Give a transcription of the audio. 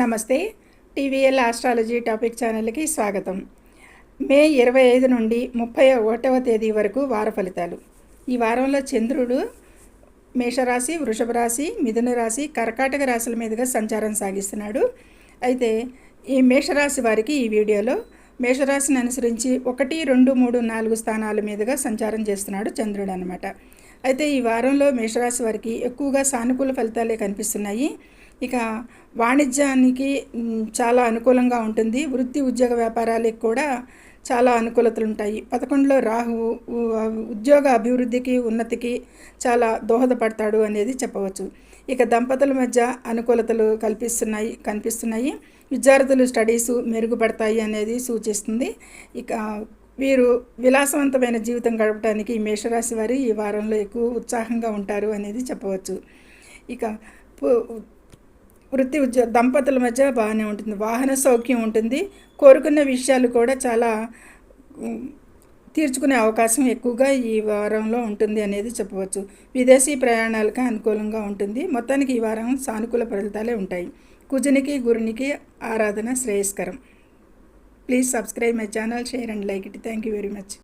నమస్తే TVL astrology topic ఛానల్కి స్వాగతం మే ఇరవై ఐదు నుండి ముప్పై ఒకటవ తేదీ వరకు వార ఫలితాలు ఈ వారంలో చంద్రుడు మేషరాశి వృషభ రాశి మిథున రాశి కర్కాటక రాశుల మీదుగా సంచారం సాగిస్తున్నాడు అయితే ఈ మేషరాశి వారికి ఈ వీడియోలో మేషరాశిని అనుసరించి ఒకటి రెండు మూడు నాలుగు స్థానాల మీదుగా సంచారం చేస్తున్నాడు చంద్రుడు అనమాట అయితే ఈ వారంలో మేషరాశి వారికి ఎక్కువగా సానుకూల ఫలితాలే కనిపిస్తున్నాయి ఇక వాణిజ్యానికి చాలా అనుకూలంగా ఉంటుంది వృత్తి ఉద్యోగ వ్యాపారాలకు కూడా చాలా అనుకూలతలు ఉంటాయి పదకొండులో రాహువు ఉద్యోగ అభివృద్ధికి ఉన్నతికి చాలా దోహదపడతాడు అనేది చెప్పవచ్చు ఇక దంపతుల మధ్య అనుకూలతలు కల్పిస్తున్నాయి కనిపిస్తున్నాయి విద్యార్థులు స్టడీస్ మెరుగుపడతాయి అనేది సూచిస్తుంది ఇక వీరు విలాసవంతమైన జీవితం గడపడానికి ఈ మేషరాశి వారు ఈ వారంలో ఎక్కువ ఉత్సాహంగా ఉంటారు అనేది చెప్పవచ్చు ఇక వృత్తి ఉద్యో దంపతుల మధ్య బాగానే ఉంటుంది వాహన సౌఖ్యం ఉంటుంది కోరుకున్న విషయాలు కూడా చాలా తీర్చుకునే అవకాశం ఎక్కువగా ఈ వారంలో ఉంటుంది అనేది చెప్పవచ్చు విదేశీ ప్రయాణాలకు అనుకూలంగా ఉంటుంది మొత్తానికి ఈ వారం సానుకూల ఫలితాలే ఉంటాయి కుజునికి గురునికి ఆరాధన శ్రేయస్కరం Please subscribe my channel, share and like it. Thank you very much.